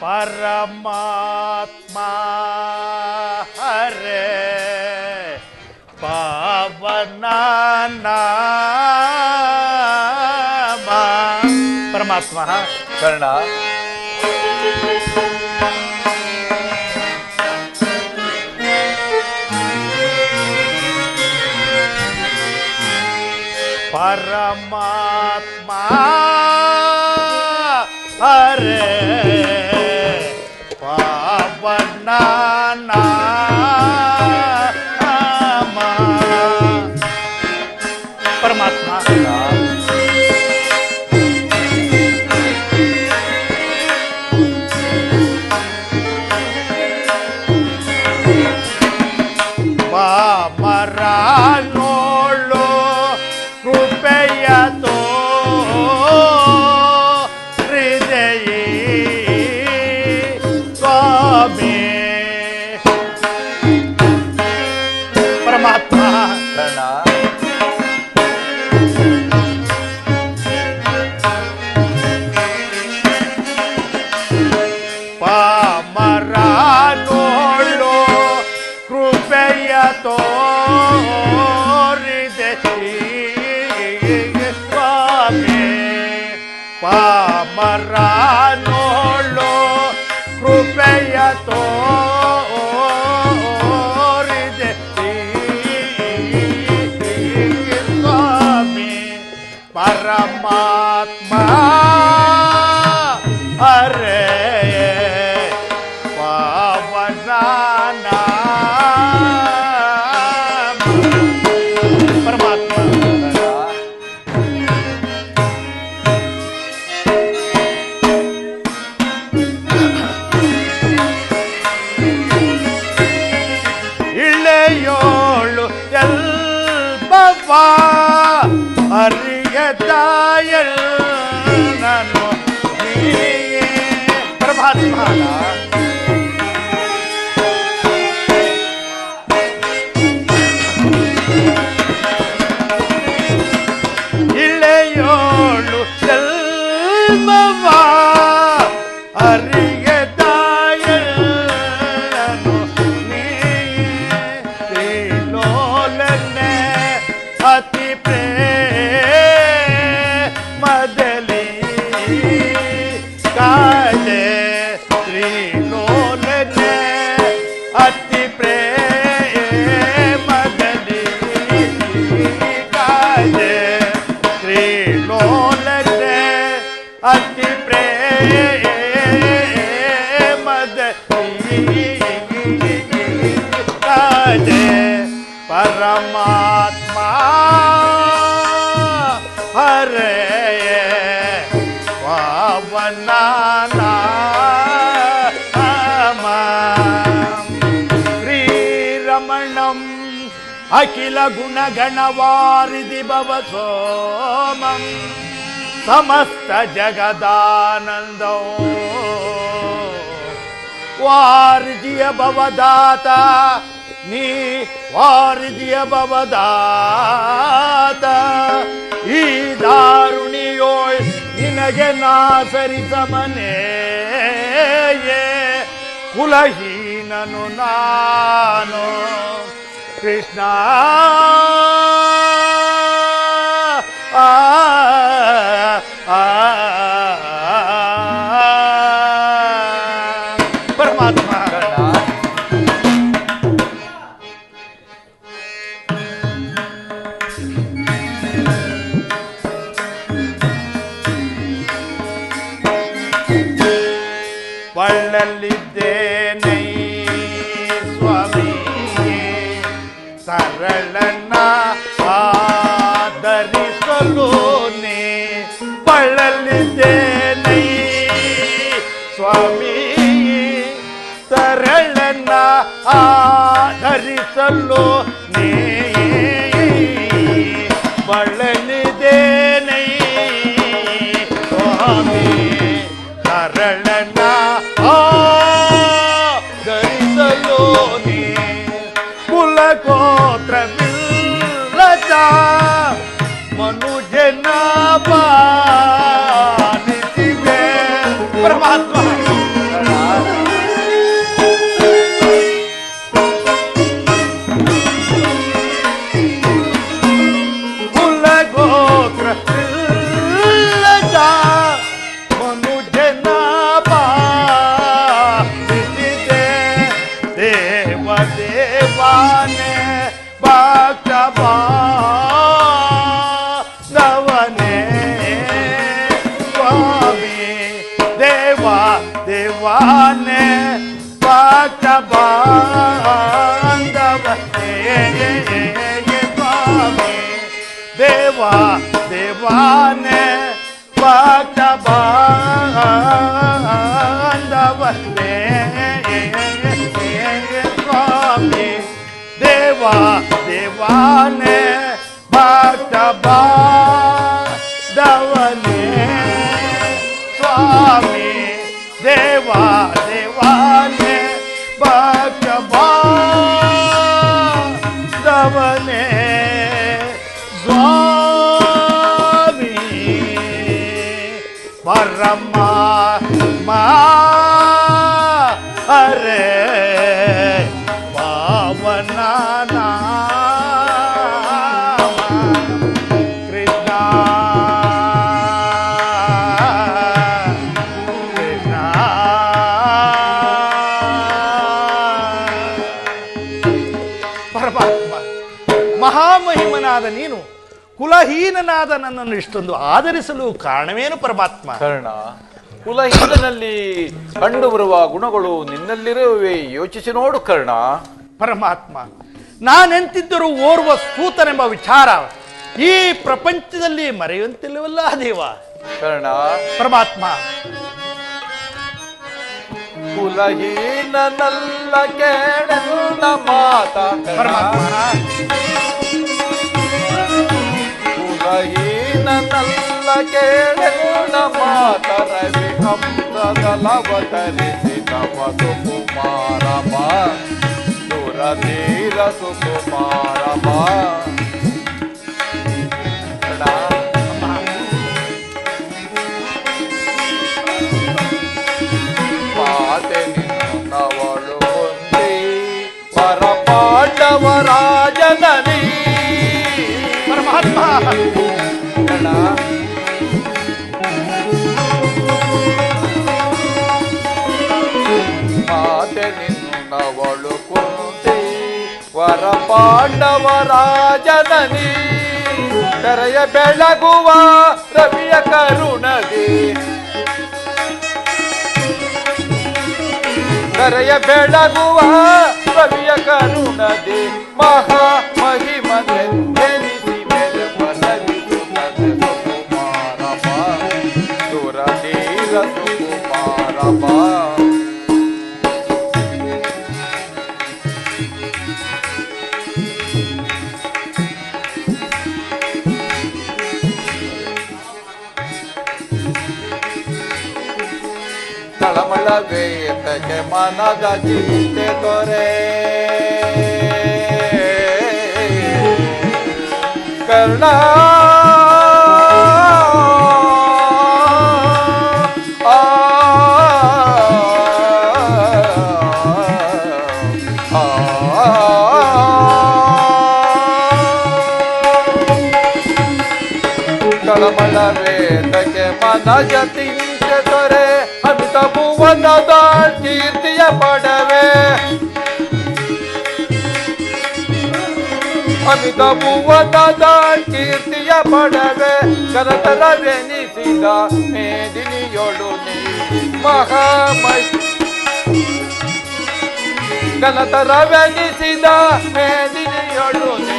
परमात्मा हरे। पावना परमात्मा हाँ। करणा। परमात्मा हरे। agarrar. அப்பா அரிய தாயல் பிரபாத்மாடா at ಅಖಿಲ ಗುಣಗಣವಾರಿಧಿ ಭವ ಸೋಮಂ. ಸಮಸ್ತ ಜಗದಾನಂದೋ. ವಾರಿಧಿಯ ಭವದಾತ ನೀ ವಾರಿಧಿಯ ಭವದಾತ ಈ ದಾರುಣಿಯೋ ನಿನಗೆ ನಾಸರಿ ಕುಲಹೀನನು ನಾನು. Krishna. ಆಧರಿಸಲು ನೀ ಬಳಲಿದ್ದೇನೆ ಸ್ವಾಮಿ ಸರಳನ ಆಧರಿಸಲು ನೀ ಕುಲಗೋತ್ರವಿಲ್ಲದ ಮನುಜನ ಬಾನಿಸಿದೆ தேவா தேவான பாண்டவனே தேவா தேவான ಕೃಷ್ಣ. ಪರಮಾತ್ಮ ಮಹಾಮಹಿಮನಾದ ನೀನು ಕುಲಹೀನನಾದ ನನ್ನನ್ನು ಇಷ್ಟೊಂದು ಆದರಿಸಲು ಕಾರಣವೇನು ಪರಮಾತ್ಮ? ಕರ್ಣ ಕುಲಹೀನನಲ್ಲಿ ಕಂಡುಬರುವ ಗುಣಗಳು ನಿನ್ನಲ್ಲಿರುವೆ ಯೋಚಿಸಿ ನೋಡು ಕರ್ಣ. ಪರಮಾತ್ಮ ನಾನೆಂತಿದ್ದರೂ ಓರ್ವ ಸ್ತೂತನೆಂಬ ವಿಚಾರ ಈ ಪ್ರಪಂಚದಲ್ಲಿ ಮರೆಯುವಂತಿಲ್ಲವಲ್ಲ ದೇವ. ಕರ್ಣ. ಪರಮಾತ್ಮ ಕುಲಹೀನನಲ್ಲ ಕೇಳೆಲ್ಲ ಮಾತ ಪರಮಾತ್ಮ. ಕುಲಹೀನನಲ್ಲ ಕೇಳೆಲ್ಲ ಮಾತ ರವಿ ಹಂಸದಲವತರಿಸಿದ ಸುಕುಮಾರ ಬಾ ಸುರಧೀರ ಸುಕುಮಾರ ಬಾ ಕರ್ಣ ಮಾತೆ ನಿನ್ನವಳು ಮುಂದೆ ವರ ಪಾಂಡವರಾಜನನಿ ಪರಮಾತ್ಮ ವರ ಪಾಂಡವರಾಜನನಿ ಕರೆಯ ಬೆಳಗುವ ರವಿಯ ಕರುಣದಿ ಕರೆಯ ಬೆಳಗುವ ರವಿಯ ಕರುಣದಿ ಮಹಾ ತಳಮಳವೇ ಎತ್ತಕ್ಕೆ ಮನದ ಚಿಂತೆ ತೊರೆ ಕರ್ಣ ಆ, ಆ, ಕಳಮಳವೇದಕ್ಕೆ ಮನಜ ತಿಂಚೆ ತೊರೆ ಅಮಿತ ಭುವನದ ಕೀರ್ತಿಯ ಪಡವೆ. ಅಮಿತ ಭುವನದ ಕೀರ್ತಿಯ ಪಡವೆ. ಕರತರವೆನಿಸಿದ ಮೇದಿನಿಯೊಳು ನೀ ಮಹಾಮೈ ಗಲತರವೆನಿಸಿದ ಮೇದಿನಿಯೊಳು ನೀ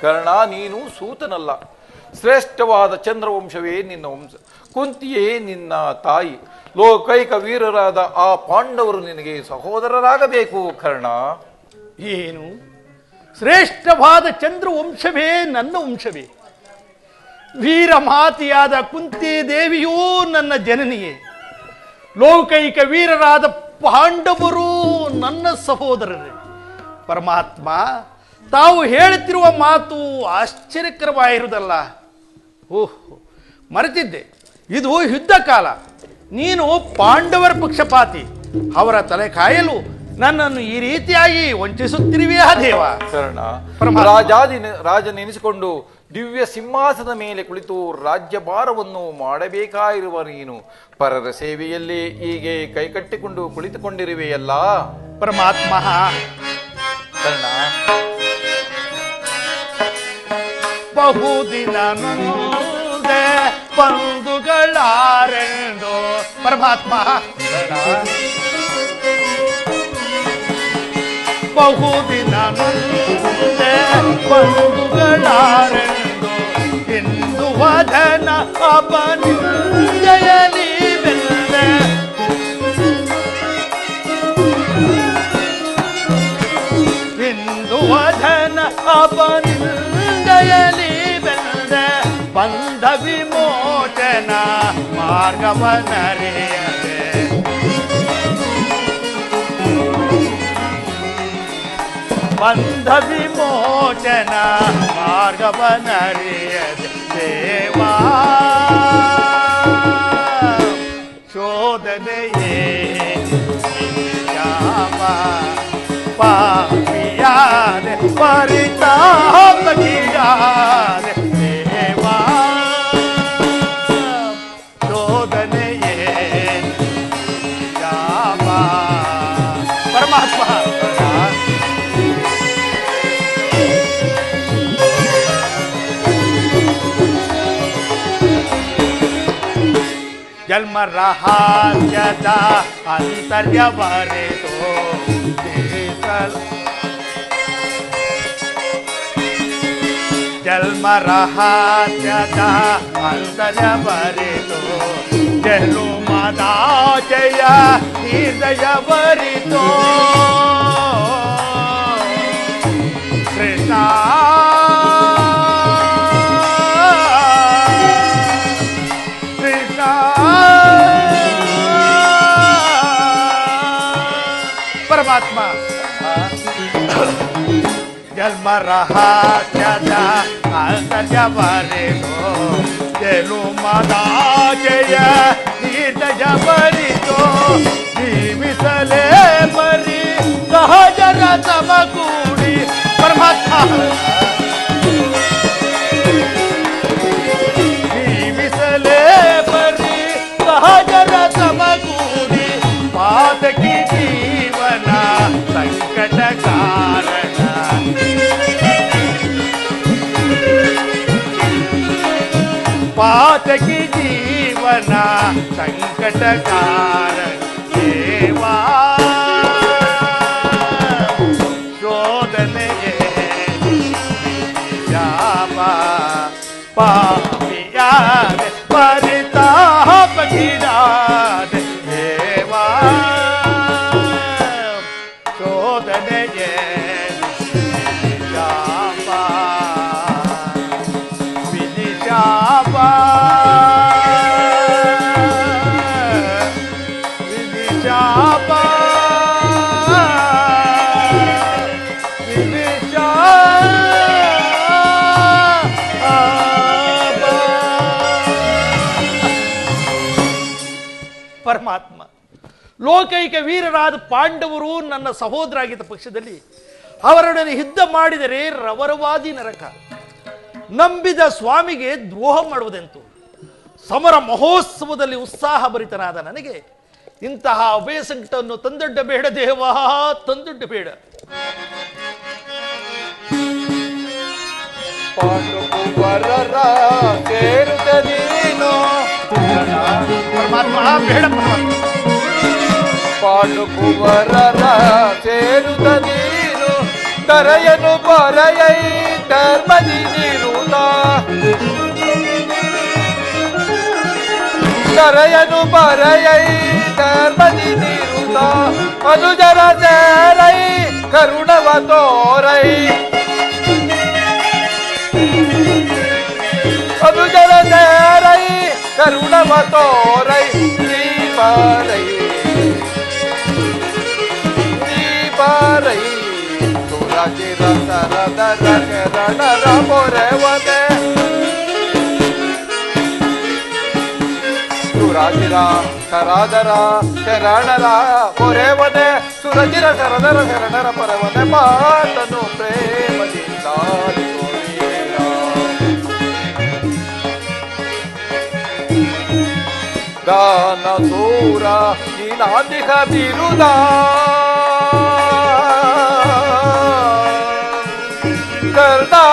ಕರ್ಣ, ನೀನು ಸೂತನಲ್ಲ. ಶ್ರೇಷ್ಠವಾದ ಚಂದ್ರವಂಶವೇ ನಿನ್ನ ವಂಶ. ಕುಂತಿಯೇ ನಿನ್ನ ತಾಯಿ. ಲೋಕೈಕ ವೀರರಾದ ಆ ಪಾಂಡವರು ನಿನಗೆ ಸಹೋದರರಾಗಬೇಕು, ಕರ್ಣ. ಏನು? ಶ್ರೇಷ್ಠವಾದ ಚಂದ್ರ ವಂಶವೇ ನನ್ನ ವಂಶವೇ. ವೀರ ಮಾತೆಯಾದ ಕುಂತಿ ದೇವಿಯೂ ನನ್ನ ಜನನಿಯೇ. ಲೌಕೈಕ ವೀರರಾದ ಪಾಂಡವರು ನನ್ನ ಸಹೋದರರೇ. ಪರಮಾತ್ಮ ತಾವು ಹೇಳುತ್ತಿರುವ ಮಾತು ಆಶ್ಚರ್ಯಕರವಾಗಿರುವುದಲ್ಲ. ಓಹ್ ಮರೆತಿದ್ದೆ. ಇದು ಯುದ್ಧ ಕಾಲ. ನೀನು ಪಾಂಡವರ ಪಕ್ಷಪಾತಿ. ಅವರ ತಲೆ ಕಾಯಲು ನನ್ನನ್ನು ಈ ರೀತಿಯಾಗಿ ವಂಚಿಸುತ್ತಿರುವೆಯಾ ದೇವ? ರಾಜ ರಾಜನೆನಿಸಿಕೊಂಡು ದಿವ್ಯ ಸಿಂಹಾಸನದ ಮೇಲೆ ಕುಳಿತು ರಾಜ್ಯಭಾರವನ್ನು ಮಾಡಬೇಕಾಗಿರುವ ನೀನು. ಪರರ ಸೇವೆಯಲ್ಲಿ ಹೀಗೆ ಕೈಕಟ್ಟಿಕೊಂಡು ಕುಳಿತುಕೊಂಡಿರುವೆಯಲ್ಲ. ಪರಮಾತ್ಮ. ಕರ್ಣ. ಬಹುದಿನ ಬಂಧುಗಳಾರೆಂದು. ಪರಮಾತ್ಮ. ಬಹುದಿನ ನೊಂದೆ ಬಂಧುಗಳಾರೆಂದು ಇಂದು ವದನ ಅಪನಿಂದೆಯಲಿ ಬೆಂದೆ ಇಂದು ವದನ ಅಪನಿಂದೆಯಲಿ ಬೆಂದ ಬಂಧ ವಿಮೋಚನ ಮಾರ್ಗವನರಿಯದೆ బంధ విమోచన మార్గవనరియ దేవా శోధనయే రామ పాపియాద పరితాప కియాద జన్మ రహస్యత అంతర్యవరితో జన్మ రహస్యత అంతర్యవరితో జలు మదాచయ హృదయవరితో కృష్ణ आत्मा जन्म रहा चला जबरे गो चलो मदा जय गीत जबरी तो। मिसले मरी, सहज रतम कूड़ी परमात्मा। जीवितले मरी बात की संकट कारण पातकी जीवना संकट कारण शोधन ये पा ಪರಮಾತ್ಮ. ಲೋಕೈಕ ವೀರರಾದ ಪಾಂಡವರು ನನ್ನ ಸಹೋದರಾಗಿದ್ದ ಪಕ್ಷದಲ್ಲಿ ಅವರೊಡನೆ ಯುದ್ಧ ಮಾಡಿದರೆ ರವರವಾದಿ ನರಕ. ನಂಬಿದ ಸ್ವಾಮಿಗೆ ದ್ರೋಹ ಮಾಡುವುದೆಂತು? ಸಮರ ಮಹೋತ್ಸವದಲ್ಲಿ ಉತ್ಸಾಹ ಭರಿತನಾದ ನನಗೆ ಇಂತಹ ಅಭಯ ಸಂಕಟವನ್ನು ತಂದೊಡ್ಡ ಬೇಡ ದೇವ, ತಂದೊಡ್ಡ ಬೇಡ. परमात्मा भेड़ పాడు కువరల చేరుత నీరు తరయను పొరయై ధర్మది నిరుత తరయను పొరయై ధర్మది నిరుత అనుజర చేరై కరుణవతోరై ಕರುಣವ ತೋರೈ ದೀಪರೈ ದೀಪರೈ ಸುರಚಿರ ಸರದರ ಶರಣರ ಮೊರೆವದೆ ಸುರಾಜಿರ ಸರಾದರ ಶರಣರ ಮೊರೆವದೆ ಸುರಜಿರ ಸರದರ ಶರಣರ ಪರವದೆ ಮಾತನು ಪ್ರೇಮದಿಂದ ஞான சூரா நீலாதிக பிருதா கர்தா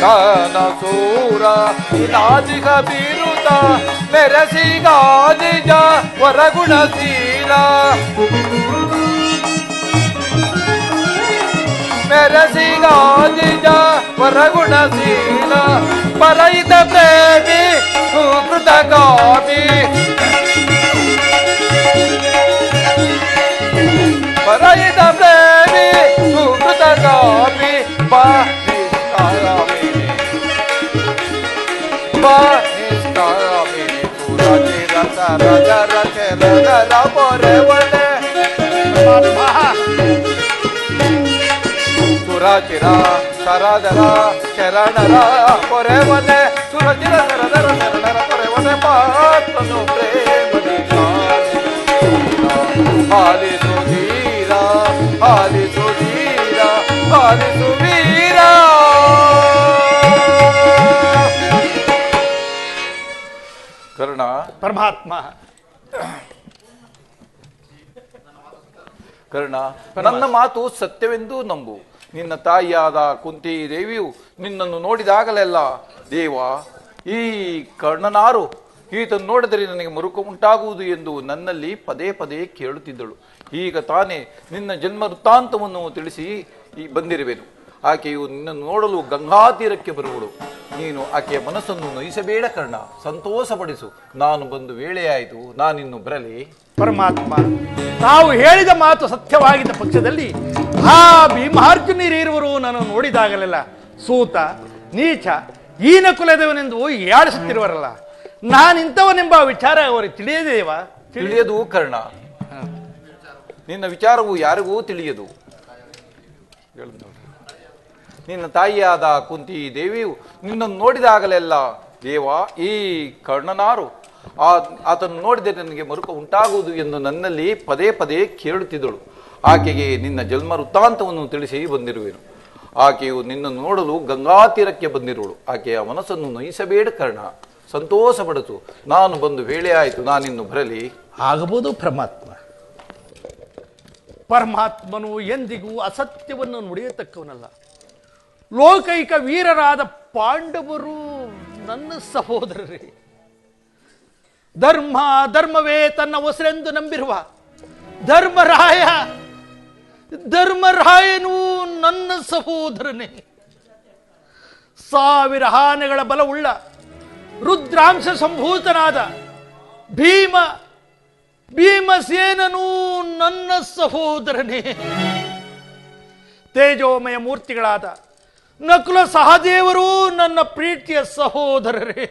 ஞான சூரா நீலாதிக பிருதா மெரசி காதிஜா வரகுணசீலா गाजीजा वरगुणशील परैत प्रेमी सुकृत गामी। परैत प्रेमी सुकृत गामी पा राजा रचे राजा राम रे वने ಸುರಚಿರ ಸರದರ ಶರಣರ ಪೊರೆವನೆ ಸುರಚಿರ ಸರದರ ಶರಣರ ಪೊರೆವನೆ ಮಾತನು ಪ್ರೇಮದಿ ಹಾಲಿಸು ವೀರ ಹಾಲಿಸು ವೀರ ಹಾಲಿಸು ವೀರ. ಕರ್ಣ. ಪರಮಾತ್ಮ. ಕರ್ಣ ನನ್ನ ಮಾತು ಸತ್ಯವೆಂದು ನಂಬು. ನಿನ್ನ ತಾಯಿಯಾದ ಕುಂತಿ ದೇವಿಯು ನಿನ್ನನ್ನು ನೋಡಿದಾಗಲೆಲ್ಲ ದೇವ, ಈ ಕರ್ಣನಾರು, ಈತನ್ನು ನೋಡಿದರೆ ನನಗೆ ಮರುಕ ಉಂಟಾಗುವುದು ಎಂದು ನನ್ನಲ್ಲಿ ಪದೇ ಪದೇ ಕೇಳುತ್ತಿದ್ದಳು. ಈಗ ತಾನೇ ನಿನ್ನ ಜನ್ಮ ವೃತ್ತಾಂತವನ್ನು ತಿಳಿಸಿ ಈ ಬಂದಿರುವೆನು. ಆಕೆಯು ನಿನ್ನನ್ನು ನೋಡಲು ಗಂಗಾತೀರಕ್ಕೆ ಬರುವಳು. ನೀನು ಆಕೆಯ ಮನಸ್ಸನ್ನು ನಯಿಸಬೇಡ ಕರ್ಣ, ಸಂತೋಷಪಡಿಸು. ನಾನು ಬಂದು ವೇಳೆಯಾಯಿತು, ನಾನಿನ್ನು ಬರಲಿ. ಪರಮಾತ್ಮ, ತಾವು ಹೇಳಿದ ಮಾತು ಸತ್ಯವಾಗಿದ್ದ ಪಕ್ಷದಲ್ಲಿ ಆ ಭೀಮಾರ್ಜುನರಿರುವರು ನಾನು ನೋಡಿದಾಗಲೆಲ್ಲ. ಸೂತ, ನೀಚ, ಈನ ಕುಲದವನೆಂದು ಯಾಡಿಸುತ್ತಿರುವರಲ್ಲ ನಾನಿಂಥವನೆಂಬ ವಿಚಾರ ಅವರಿಗೆ ತಿಳಿಯದೇವ ತಿಳಿಯದು ಕರ್ಣ. ನಿನ್ನ ವಿಚಾರವು ಯಾರಿಗೂ ತಿಳಿಯದು. ನಿನ್ನ ತಾಯಿಯಾದ ಕುಂತಿ ದೇವಿಯು ನಿನ್ನನ್ನು ನೋಡಿದಾಗಲೆಲ್ಲ, ದೇವ, ಈ ಕರ್ಣನಾರು. ಆ ಆತನ್ನು ನೋಡಿದರೆ ನನಗೆ ಮರುಕ ಉಂಟಾಗುವುದು ಎಂದು ನನ್ನಲ್ಲಿ ಪದೇ ಪದೇ ಕೇಳುತ್ತಿದ್ದಳು. ಆಕೆಗೆ ನಿನ್ನ ಜನ್ಮ ವೃತ್ತಾಂತವನ್ನು ತಿಳಿಸಿ ಬಂದಿರುವೆನು. ಆಕೆಯು ನಿನ್ನನ್ನು ನೋಡಲು ಗಂಗಾತೀರಕ್ಕೆ ಬಂದಿರುವಳು. ಆಕೆಯ ಮನಸ್ಸನ್ನು ನಯಿಸಬೇಡ ಕರ್ಣ. ಸಂತೋಷ ಪಡತು ನಾನು ಬಂದು ವೇಳೆ ಆಯಿತು, ನಾನಿನ್ನು ಬರಲಿ. ಆಗಬಹುದು ಪರಮಾತ್ಮ. ಪರಮಾತ್ಮನು ಎಂದಿಗೂ ಅಸತ್ಯವನ್ನು ನುಡಿಯತಕ್ಕವನಲ್ಲ. ಲೋಕೈಕ ವೀರರಾದ ಪಾಂಡವರು ನನ್ನ ಸಹೋದರರೇ. ಧರ್ಮ ಧರ್ಮವೇ ತನ್ನ ಹೊಸರೆಂದು ನಂಬಿರುವ ಧರ್ಮರಾಯ ಧರ್ಮರಾಯನು ನನ್ನ ಸಹೋದರನೇ. ಸಾವಿರ ಹಾನೆಗಳ ಬಲವುಳ್ಳ ರುದ್ರಾಂಶ ಸಂಭೂತನಾದ ಭೀಮ, ಭೀಮಸೇನನು ನನ್ನ ಸಹೋದರನೇ. ತೇಜೋಮಯ ಮೂರ್ತಿಗಳಾದ ನಕುಲ ಸಹದೇವರು ನನ್ನ ಪ್ರೀತಿಯ ಸಹೋದರರೇ.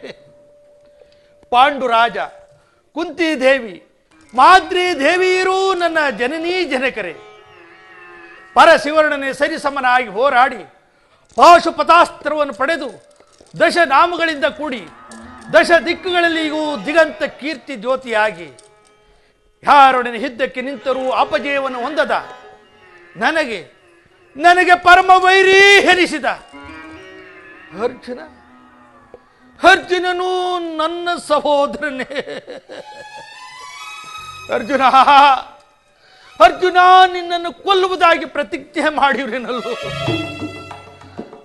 ಪಾಂಡುರಾಜ, ಕುಂತಿದೇವಿ ಮಾದ್ರಿ ದೇವಿಯರೂ ನನ್ನ ಜನನೀ ಜನಕರೇ. ಪರಶಿವರ್ಣನೆ ಸರಿಸಮನಾಗಿ ಹೋರಾಡಿ ಪಾಶುಪತಾಸ್ತ್ರವನ್ನು ಪಡೆದು ದಶ ನಾಮಗಳಿಂದ ಕೂಡಿ ದಶ ದಿಕ್ಕುಗಳಲ್ಲಿಯೂ ದಿಗಂತ ಕೀರ್ತಿ ಜ್ಯೋತಿಯಾಗಿ ಯಾರೊಡನೆ ಹಿದ್ದಕ್ಕೆ ನಿಂತರೂ ಅಪಜಯವನ್ನು ಹೊಂದದ. ನನಗೆ ನನಗೆ ಪರಮ ವೈರಿ ಹೆನಿಸಿದ ಅರ್ಜುನ, ಅರ್ಜುನನು ನನ್ನ ಸಹೋದರನೇ. ಅರ್ಜುನ ಅರ್ಜುನ, ನಿನ್ನನ್ನು ಕೊಲ್ಲುವುದಾಗಿ ಪ್ರತಿಜ್ಞೆ ಮಾಡಿರುವೆನಲ್ಲೋ.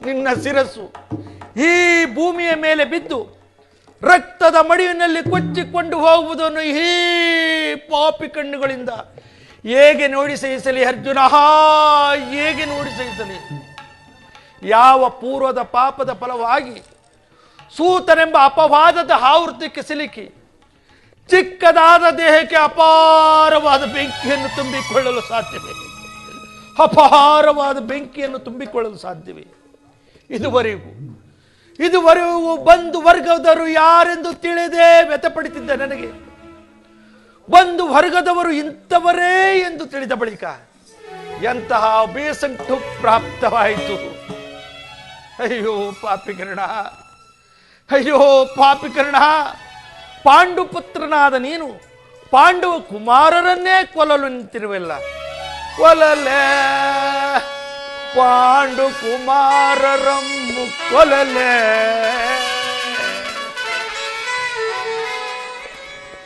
ನಿನ್ನ ಶಿರಸ್ಸು ಈ ಭೂಮಿಯ ಮೇಲೆ ಬಿದ್ದು ರಕ್ತದ ಮಡಿವಿನಲ್ಲಿ ಕೊಚ್ಚಿಕೊಂಡು ಹೋಗುವುದನ್ನು ಈ ಪಾಪಿ ಕಣ್ಣುಗಳಿಂದ ಹೇಗೆ ನೋಡಿ ಸಹಿಸಲಿ ಅರ್ಜುನ? ಹೇಗೆ ನೋಡಿ ಸಹಿಸಲಿ? ಯಾವ ಪೂರ್ವದ ಪಾಪದ ಫಲವಾಗಿ ಸೂತನೆಂಬ ಅಪವಾದದ ಆವೃತ್ತಕ್ಕೆ ಸಿಲುಕಿ ಚಿಕ್ಕದಾದ ದೇಹಕ್ಕೆ ಅಪಾರವಾದ ಬೆಂಕಿಯನ್ನು ತುಂಬಿಕೊಳ್ಳಲು ಸಾಧ್ಯವೇ? ಅಪಾರವಾದ ಬೆಂಕಿಯನ್ನು ತುಂಬಿಕೊಳ್ಳಲು ಸಾಧ್ಯವೇ? ಇದುವರೆಗೂ ಇದುವರೆಗೂ ಬಂದು ವರ್ಗದವರು ಯಾರೆಂದು ತಿಳಿದೇ ವ್ಯಥಪಡಿತಿದ್ದೆ ನನಗೆ? ಬಂದು ವರ್ಗದವರು ಇಂಥವರೇ ಎಂದು ತಿಳಿದ ಬಳಿಕ ಎಂತಹ ಬೇಸಂಟು ಪ್ರಾಪ್ತವಾಯಿತು? ಅಯ್ಯೋ ಪಾಪಿಕರ್ಣ, ಅಯ್ಯೋ ಪಾಪಿಕರಣ! ಪಾಂಡುಪುತ್ರನಾದ ನೀನು ಪಾಂಡವ ಕುಮಾರರನ್ನೇ ಕೊಲ್ಲಲು ನಿಂತಿರುವಲ್ಲ. ಕೊಲ್ಲಲೇ. ಪಾಂಡು ಕುಮಾರರಮ್ಮು ಕೊಲಲೆ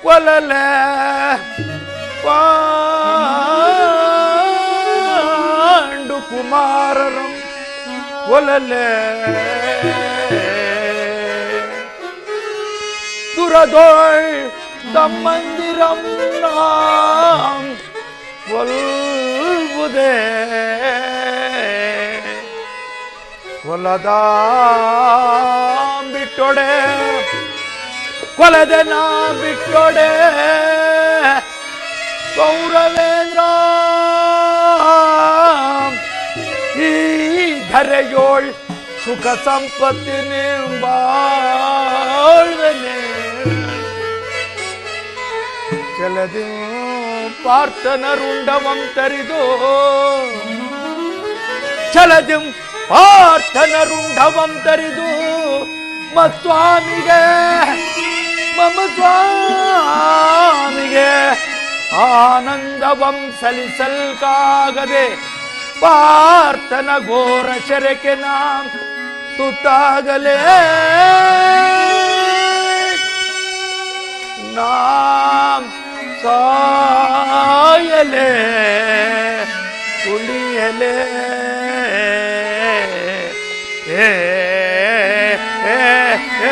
ಕೊಲಲೆ ಪಾಂಡು ಕುಮಾರರಂ ಕೊಲಲೆ துரதோள் தம்மந்திரம் நாம் கொல்வுதே ಕೊಲದಾಂ ಬಿಟ್ಟೊಡೆ ಕೊಲದೆ ನಾ ಬಿಟ್ಟೊಡೆ ಗೌರವೇಂದ್ರ ಈ ಧರೆಯೋಳ್ ಸುಖ ಸಂಪತ್ತಿ ನಿಂಬಾಳ್ವೆನೆ ಚಲದಿ ಪಾರ್ಥನರುಂಡವಂ ತರಿದು. ಚಲದಿಂ ಪಾರ್ಥನರುಂಡವಂ ತರಿದು. ಮಸ್ವಾಮಿಗೆ ಮಮ ಸ್ವಾಮಿಗೆ ಆನಂದವಂ ಸಲಿಸಲ್ಕಾಗದೆ ಪಾರ್ಥನ ಘೋರ ಶರಕೆ ನಾಂ ತುತ್ತಾಗಲೇ. நாம் ಕಾಯಲೆ ಕುಳಿಯಲೆ ಏ ಏ ಏ